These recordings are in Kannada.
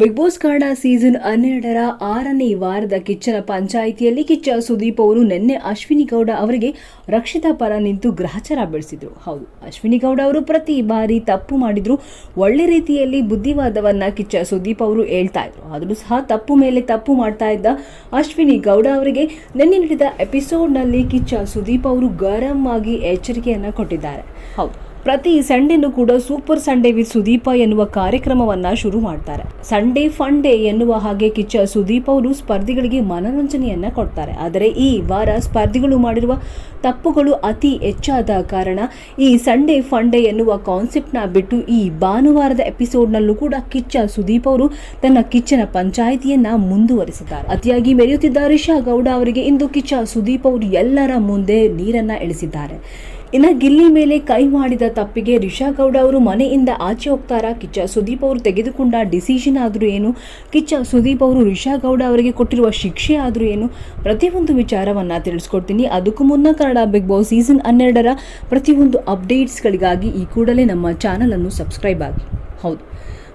ಬಿಗ್ ಬಾಸ್ ಕನ್ನಡ ಸೀಸನ್ ಹನ್ನೆರಡರ ಆರನೇ ವಾರದ ಕಿಚ್ಚನ ಪಂಚಾಯಿತಿಯಲ್ಲಿ ಕಿಚ್ಚ ಸುದೀಪ್ ಅವರು ನಿನ್ನೆ ಅಶ್ವಿನಿ ಗೌಡ ಅವರಿಗೆ ರಕ್ಷಿತಾ ಪರ ನಿಂತು ಗ್ರಹಚಾರ ಬೆಳೆಸಿದರು. ಹೌದು, ಅಶ್ವಿನಿ ಗೌಡ ಅವರು ಪ್ರತಿ ಬಾರಿ ತಪ್ಪು ಮಾಡಿದ್ರು. ಒಳ್ಳೆ ರೀತಿಯಲ್ಲಿ ಬುದ್ಧಿವಾದವನ್ನ ಕಿಚ್ಚ ಸುದೀಪ್ ಅವರು ಹೇಳ್ತಾ ಇದ್ರು. ಆದರೂ ಸಹ ತಪ್ಪು ಮೇಲೆ ತಪ್ಪು ಮಾಡ್ತಾ ಇದ್ದ ಅಶ್ವಿನಿ ಗೌಡ ಅವರಿಗೆ ನಿನ್ನೆ ನಡೆದ ಎಪಿಸೋಡ್ನಲ್ಲಿ ಕಿಚ್ಚ ಸುದೀಪ್ ಅವರು ಗರಂ ಆಗಿ ಎಚ್ಚರಿಕೆಯನ್ನು ಕೊಟ್ಟಿದ್ದಾರೆ. ಹೌದು ಪ್ರತಿ ಸಂಡೇನೂ ಕೂಡ ಸೂಪರ್ ಸಂಡೇ ವಿತ್ ಸುದೀಪ ಎನ್ನುವ ಕಾರ್ಯಕ್ರಮವನ್ನ ಶುರು ಮಾಡ್ತಾರೆ. ಸಂಡೇ ಫನ್ ಡೇ ಎನ್ನುವ ಹಾಗೆ ಕಿಚ್ಚ ಸುದೀಪ್ ಅವರು ಸ್ಪರ್ಧಿಗಳಿಗೆ ಮನರಂಜನೆಯನ್ನ ಕೊಡ್ತಾರೆ. ಆದರೆ ಈ ವಾರ ಸ್ಪರ್ಧಿಗಳು ಮಾಡಿರುವ ತಪ್ಪುಗಳು ಅತಿ ಹೆಚ್ಚಾದ ಕಾರಣ ಈ ಸಂಡೇ ಫನ್ ಡೇ ಎನ್ನುವ ಕಾನ್ಸೆಪ್ಟ್ನ ಬಿಟ್ಟು ಈ ಭಾನುವಾರದ ಎಪಿಸೋಡ್ನಲ್ಲೂ ಕೂಡ ಕಿಚ್ಚ ಸುದೀಪ್ ಅವರು ತನ್ನ ಕಿಚ್ಚನ ಪಂಚಾಯಿತಿಯನ್ನ ಮುಂದುವರಿಸಿದ್ದಾರೆ. ಅತಿಯಾಗಿ ಮೆರೆಯುತ್ತಿದ್ದ ರಿಷಾ ಗೌಡ ಅವರಿಗೆ ಇಂದು ಕಿಚ್ಚ ಸುದೀಪ್ ಅವರು ಎಲ್ಲರ ಮುಂದೆ ನೀರನ್ನ ಇಳಿಸಿದ್ದಾರೆ. ಇನ್ನು ಗಿಲ್ಲಿ ಮೇಲೆ ಕೈ ಮಾಡಿದ ತಪ್ಪಿಗೆ ರಿಷಾ ಗೌಡ ಅವರು ಮನೆಯಿಂದ ಆಚೆ ಹೋಗ್ತಾರಾ? ಕಿಚ್ಚ ಸುದೀಪ್ ಅವರು ತೆಗೆದುಕೊಂಡ ಡಿಸಿಷನ್ ಆದರೂ ಏನು? ಕಿಚ್ಚ ಸುದೀಪ್ ಅವರು ರಿಷಾ ಗೌಡ ಅವರಿಗೆ ಕೊಟ್ಟಿರುವ ಶಿಕ್ಷೆ ಆದರೂ ಏನು? ಪ್ರತಿಯೊಂದು ವಿಚಾರವನ್ನು ತಿಳಿಸ್ಕೊಡ್ತೀನಿ. ಅದಕ್ಕೂ ಮುನ್ನ ಕನ್ನಡ ಬಿಗ್ ಬಾಸ್ ಸೀಸನ್ ಹನ್ನೆರಡರ ಪ್ರತಿಯೊಂದು ಅಪ್ಡೇಟ್ಸ್ಗಳಿಗಾಗಿ ಈ ಕೂಡಲೇ ನಮ್ಮ ಚಾನಲನ್ನು ಸಬ್ಸ್ಕ್ರೈಬ್ ಆಗಿ ಹೌದು.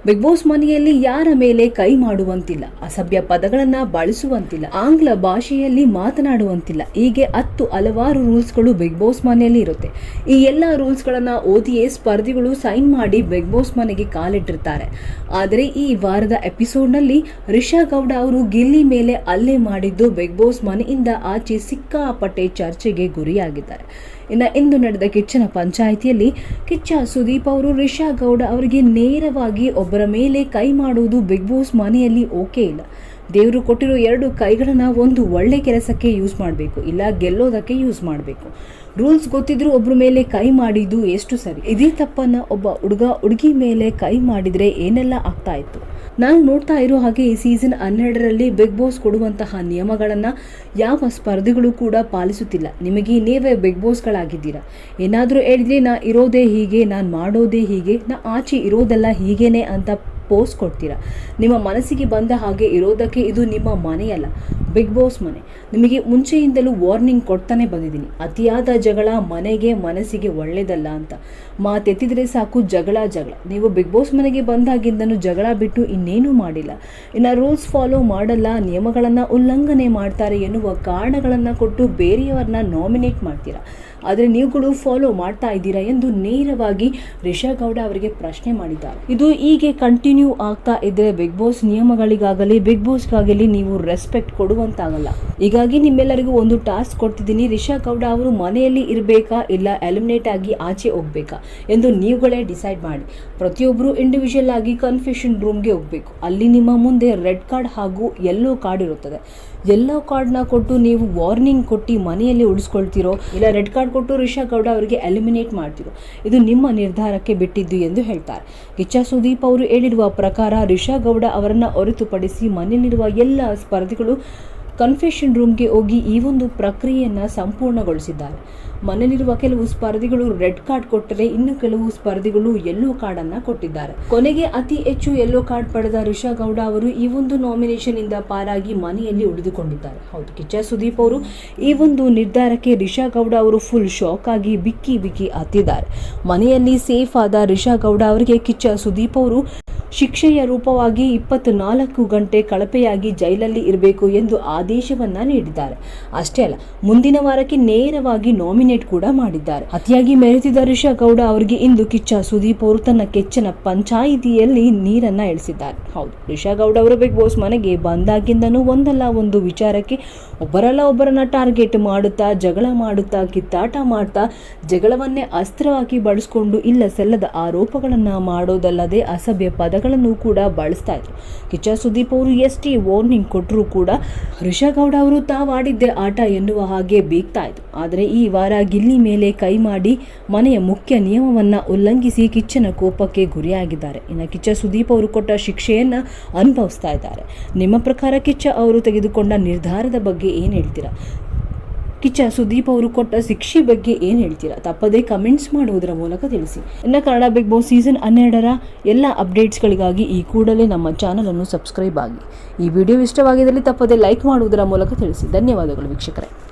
ಬಿಗ್ ಬಾಸ್ ಮನೆಯಲ್ಲಿ ಯಾರ ಮೇಲೆ ಕೈ ಮಾಡುವಂತಿಲ್ಲ, ಅಸಭ್ಯ ಪದಗಳನ್ನ ಬಳಸುವಂತಿಲ್ಲ, ಆಂಗ್ಲ ಭಾಷೆಯಲ್ಲಿ ಮಾತನಾಡುವಂತಿಲ್ಲ. ಹೀಗೆ ಹತ್ತು ಹಲವಾರು ರೂಲ್ಸ್ಗಳು ಬಿಗ್ ಬಾಸ್ ಮನೆಯಲ್ಲಿ ಇರುತ್ತೆ. ಈ ಎಲ್ಲ ರೂಲ್ಸ್ಗಳನ್ನು ಓದಿಯೇ ಸ್ಪರ್ಧಿಗಳು ಸೈನ್ ಮಾಡಿ ಬಿಗ್ ಬಾಸ್ ಮನೆಗೆ ಕಾಲಿಟ್ಟಿರ್ತಾರೆ. ಆದರೆ ಈ ವಾರದ ಎಪಿಸೋಡ್ನಲ್ಲಿ ರಿಷಾ ಗೌಡ ಅವರು ಗಿಲ್ಲಿ ಮೇಲೆ ಹಲ್ಲೆ ಮಾಡಿದ್ದು ಬಿಗ್ ಬಾಸ್ ಮನೆಯಿಂದ ಆಚೆ ಸಿಕ್ಕಾಪಟ್ಟೆ ಚರ್ಚೆಗೆ ಗುರಿಯಾಗಿದ್ದಾರೆ. ಇನ್ನು ಇಂದು ನಡೆದ ಕಿಚ್ಚನ ಪಂಚಾಯಿತಿಯಲ್ಲಿ ಕಿಚ್ಚ ಸುದೀಪ್ ಅವರು, ರಿಷಾ ಗೌಡ ಅವರಿಗೆ ನೇರವಾಗಿ ಒಬ್ಬರ ಮೇಲೆ ಕೈ ಮಾಡುವುದು ಬಿಗ್ ಬಾಸ್ ಮನೆಯಲ್ಲಿ ಓಕೆ ಇಲ್ಲ. ದೇವರು ಕೊಟ್ಟಿರೋ ಎರಡು ಕೈಗಳನ್ನು ಒಂದು ಒಳ್ಳೆ ಕೆಲಸಕ್ಕೆ ಯೂಸ್ ಮಾಡಬೇಕು, ಇಲ್ಲ ಗೆಲ್ಲೋದಕ್ಕೆ ಯೂಸ್ ಮಾಡಬೇಕು. ರೂಲ್ಸ್ ಗೊತ್ತಿದ್ರು ಒಬ್ಬರ ಮೇಲೆ ಕೈ ಮಾಡಿದ್ದು ಎಷ್ಟು ಸರಿ? ಇದೇ ತಪ್ಪನ್ನು ಒಬ್ಬ ಹುಡುಗ ಹುಡುಗಿ ಮೇಲೆ ಕೈ ಮಾಡಿದರೆ ಏನೆಲ್ಲ ಆಗ್ತಾ ಇತ್ತು? ನಾನು ನೋಡ್ತಾ ಇರೋ ಹಾಗೆ ಈ ಸೀಸನ್ ಹನ್ನೆರಡರಲ್ಲಿ ಬಿಗ್ ಬಾಸ್ ಕೊಡುವಂತಹ ನಿಯಮಗಳನ್ನು ಯಾವ ಸ್ಪರ್ಧಿಗಳು ಕೂಡ ಪಾಲಿಸುತ್ತಿಲ್ಲ. ನಿಮಗೆ ನೀವೇ ಬಿಗ್ ಬಾಸ್ಗಳಾಗಿದ್ದೀರಾ ಏನಾದರೂ ಹೇಳಿದ್ರೆ ನಾ ಇರೋದೇ ಹೀಗೆ, ನಾನು ಮಾಡೋದೇ ಹೀಗೆ, ನಾ ಆಚೆ ಇರೋದೆಲ್ಲ ಹೀಗೇನೆ ಅಂತ ಪೋಸ್ಟ್ ಕೊಡ್ತೀರಾ? ನಿಮ್ಮ ಮನಸ್ಸಿಗೆ ಬಂದ ಹಾಗೆ ಇರೋದಕ್ಕೆ ಇದು ನಿಮ್ಮ ಮನೆಯಲ್ಲ. ಬಿಗ್ ಬಾಸ್ ಮನೆ. ನಿಮಗೆ ಮುಂಚೆಯಿಂದಲೂ ವಾರ್ನಿಂಗ್ ಕೊಡ್ತಾನೆ ಬಂದಿದ್ದೀನಿ. ಅತಿಯಾದ ಜಗಳ ಮನೆಗೆ ಮನಸ್ಸಿಗೆ ಒಳ್ಳೇದಲ್ಲ ಅಂತ. ಮಾತೆತ್ತಿದರೆ ಸಾಕು, ಜಗಳ ಜಗಳ. ನೀವು ಬಿಗ್ ಬಾಸ್ ಮನೆಗೆ ಬಂದಾಗಿಂದನೂ ಜಗಳ ಬಿಟ್ಟು ಇನ್ನೇನೂ ಮಾಡಿಲ್ಲ. ಇನ್ನು ರೂಲ್ಸ್ ಫಾಲೋ ಮಾಡಲ್ಲ, ನಿಯಮಗಳನ್ನು ಉಲ್ಲಂಘನೆ ಮಾಡ್ತಾರೆ ಎನ್ನುವ ಕಾರಣಗಳನ್ನು ಕೊಟ್ಟು ಬೇರೆಯವರನ್ನ ನಾಮಿನೇಟ್ ಮಾಡ್ತೀರಾ? ಆದರೆ ನೀವುಗಳು ಫಾಲೋ ಮಾಡ್ತಾ ಇದ್ದೀರಾ ಎಂದು ನೇರವಾಗಿ ರಿಷಾ ಗೌಡ ಅವರಿಗೆ ಪ್ರಶ್ನೆ ಮಾಡಿದ್ದಾರೆ. ಇದು ಹೀಗೆ ಕಂಟಿನ್ಯೂ ಆಗ್ತಾ ಇದ್ದರೆ ಬಿಗ್ ಬಾಸ್ ನಿಯಮಗಳಿಗಾಗಲಿ, ಬಿಗ್ ಬಾಸ್ಗಾಗಲಿ ನೀವು ರೆಸ್ಪೆಕ್ಟ್ ಕೊಡುವಂತಾಗಲ್ಲ ಹೀಗಾಗಿ ನಿಮ್ಮೆಲ್ಲರಿಗೂ ಒಂದು ಟಾಸ್ಕ್ ಕೊಡ್ತಿದ್ದೀನಿ. ರಿಷಾ ಗೌಡ ಅವರು ಮನೆಯಲ್ಲಿ ಇರಬೇಕಾ ಇಲ್ಲ ಎಲಿಮಿನೇಟ್ ಆಗಿ ಆಚೆ ಹೋಗ್ಬೇಕಾ ಎಂದು ನೀವುಗಳೇ ಡಿಸೈಡ್ ಮಾಡಿ. ಪ್ರತಿಯೊಬ್ಬರು ಇಂಡಿವಿಜುವಲ್ ಆಗಿ ಕನ್ಫ್ಯೂಷನ್ ರೂಮ್ಗೆ ಹೋಗಬೇಕು. ಅಲ್ಲಿ ನಿಮ್ಮ ಮುಂದೆ ರೆಡ್ ಕಾರ್ಡ್ ಹಾಗೂ ಎಲ್ಲೋ ಕಾರ್ಡ್ ಇರುತ್ತದೆ. ಎಲ್ಲೋ ಕಾರ್ಡ್ನ ಕೊಟ್ಟು ನೀವು ವಾರ್ನಿಂಗ್ ಕೊಟ್ಟು ಮನೆಯಲ್ಲಿ ಉಳಿಸ್ಕೊಳ್ತಿರೋ ಇಲ್ಲ ರೆಡ್ ಕಾರ್ಡ್ ಕೊಟ್ಟು ರಿಷಾ ಗೌಡ ಅವರಿಗೆ ಎಲಿಮಿನೇಟ್ ಮಾಡ್ತಿರೋ, ಇದು ನಿಮ್ಮ ನಿರ್ಧಾರಕ್ಕೆ ಬಿಟ್ಟಿದ್ದು ಎಂದು ಹೇಳ್ತಾರೆ. ಕಿಚ್ಚ ಸುದೀಪ್ ಅವರು ಹೇಳಿರುವ ಪ್ರಕಾರ ರಿಷಾ ಗೌಡ ಅವರನ್ನು ಹೊರತುಪಡಿಸಿ ಮನೆಯಲ್ಲಿರುವ ಎಲ್ಲ ಸ್ಪರ್ಧಿಗಳು ಕನ್ಫೆಷನ್ ರೂಮ್ಗೆ ಹೋಗಿ ಈ ಒಂದು ಪ್ರಕ್ರಿಯೆಯನ್ನು ಸಂಪೂರ್ಣಗೊಳಿಸಿದ್ದಾರೆ. ಮನೆಯಲ್ಲಿರುವ ಕೆಲವು ಸ್ಪರ್ಧಿಗಳು ರೆಡ್ ಕಾರ್ಡ್ ಕೊಟ್ಟರೆ ಇನ್ನು ಕೆಲವು ಸ್ಪರ್ಧಿಗಳು ಯೆಲ್ಲೋ ಕಾರ್ಡ್ ಅನ್ನ ಕೊಟ್ಟಿದ್ದಾರೆ. ಕೊನೆಗೆ ಅತಿ ಹೆಚ್ಚು ಯೆಲ್ಲೋ ಕಾರ್ಡ್ ಪಡೆದ ರಿಷಾ ಗೌಡ ಅವರು ಈ ಒಂದು ನಾಮಿನೇಷನ್ ಇಂದ ಪಾರಾಗಿ ಮನೆಯಲ್ಲಿ ಉಳಿದುಕೊಂಡಿದ್ದಾರೆ. ಹೌದು, ಕಿಚ್ಚ ಸುದೀಪ್ ಅವರು ಈ ಒಂದು ನಿರ್ಧಾರಕ್ಕೆ ರಿಷಾ ಗೌಡ ಅವರು ಫುಲ್ ಶಾಕ್ ಆಗಿ ಬಿಕ್ಕಿ ಬಿಕ್ಕಿ ಹತ್ತಿದ್ದಾರೆ. ಮನೆಯಲ್ಲಿ ಸೇಫ್ ಆದ ರಿಷಾ ಗೌಡ ಅವರಿಗೆ ಕಿಚ್ಚ ಸುದೀಪ್ ಅವರು ಶಿಕ್ಷೆಯ ರೂಪವಾಗಿ ಇಪ್ಪತ್ತು ನಾಲ್ಕು ಗಂಟೆ ಕಳಪೆಯಾಗಿ ಜೈಲಲ್ಲಿ ಇರಬೇಕು ಎಂದು ಆದೇಶವನ್ನ ನೀಡಿದ್ದಾರೆ. ಅಷ್ಟೇ ಅಲ್ಲ, ಮುಂದಿನ ವಾರಕ್ಕೆ ನೇರವಾಗಿ ನಾಮಿನೇಟ್ ಕೂಡ ಮಾಡಿದ್ದಾರೆ. ಅತಿಯಾಗಿ ಮೆರೆತಿದ್ದ ರಿಷಾ ಗೌಡ ಅವರಿಗೆ ಇಂದು ಕಿಚ್ಚ. ಸುದೀಪ್ ಅವರು ತನ್ನ ಕೆಚ್ಚನ ಪಂಚಾಯಿತಿಯಲ್ಲಿ ನೀರನ್ನ ಇಳಿಸಿದ್ದಾರೆ ಹೌದು ರಿಷಾ ಗೌಡ ಅವರು ಬಿಗ್ ಬಾಸ್ ಮನೆಗೆ ಬಂದಾಗಿಂದನೂ ಒಂದಲ್ಲ, ಒಂದು ವಿಚಾರಕ್ಕೆ ಒಬ್ಬರಲ್ಲ ಒಬ್ಬರನ್ನ ಟಾರ್ಗೆಟ್ ಮಾಡುತ್ತಾ, ಜಗಳ ಮಾಡುತ್ತಾ, ಕಿತ್ತಾಟ ಮಾಡ್ತಾ, ಜಗಳವನ್ನೇ ಅಸ್ತ್ರವಾಗಿ ಬಳಸ್ಕೊಂಡು ಇಲ್ಲ ಸಲ್ಲದ ಆರೋಪಗಳನ್ನು ಮಾಡೋದಲ್ಲದೆ ಅಸಭ್ಯ ಪದಗಳನ್ನು ಕೂಡ ಬಳಸ್ತಾ ಇದ್ರು. ಕಿಚ್ಚ ಸುದೀಪ್ ಅವರು ಎಷ್ಟೇ ವಾರ್ನಿಂಗ್ ಕೊಟ್ಟರೂ ಕೂಡ ಗೌಡ ಅವರು ತಾವಾಡಿದ್ದೆ ಆಟ ಎನ್ನುವ ಹಾಗೆ ಬೀಗ್ತಾ ಇದ್ರು. ಆದರೆ ಈ ವಾರ ಗಿಲ್ಲಿ ಮೇಲೆ ಕೈ ಮಾಡಿ ಮನೆಯ ಮುಖ್ಯ ನಿಯಮವನ್ನ ಉಲ್ಲಂಘಿಸಿ ಕಿಚ್ಚನ ಕೋಪಕ್ಕೆ ಗುರಿಯಾಗಿದ್ದಾರೆ. ಇನ್ನು ಕಿಚ್ಚ ಸುದೀಪ್ ಅವರು ಕೊಟ್ಟ ಶಿಕ್ಷೆಯನ್ನ ಅನುಭವಿಸ್ತಾ ಇದ್ದಾರೆ. ನಿಮ್ಮ ಪ್ರಕಾರ ಕಿಚ್ಚ ಅವರು ತೆಗೆದುಕೊಂಡ ನಿರ್ಧಾರದ ಬಗ್ಗೆ ಏನು ಹೇಳ್ತೀರಾ? ಕಿಚ್ಚ ಸುದೀಪ್ ಅವರು ಕೊಟ್ಟ ಶಿಕ್ಷೆ ಬಗ್ಗೆ ಏನು ಹೇಳ್ತೀರಾ? ತಪ್ಪದೇ ಕಮೆಂಟ್ಸ್ ಮಾಡುವುದರ ಮೂಲಕ ತಿಳಿಸಿ. ಇನ್ನ ಕನ್ನಡ ಬಿಗ್ ಬಾಸ್ ಸೀಸನ್ ಹನ್ನೆರಡರ ಎಲ್ಲ ಅಪ್ಡೇಟ್ಸ್ಗಳಿಗಾಗಿ ಈ ಕೂಡಲೇ ನಮ್ಮ ಚಾನಲನ್ನು ಸಬ್ಸ್ಕ್ರೈಬ್ ಆಗಿ. ಈ ವಿಡಿಯೋ ಇಷ್ಟವಾಗಿದ್ದಲ್ಲಿ ತಪ್ಪದೇ ಲೈಕ್ ಮಾಡುವುದರ ಮೂಲಕ ತಿಳಿಸಿ. ಧನ್ಯವಾದಗಳು ವೀಕ್ಷಕರೇ.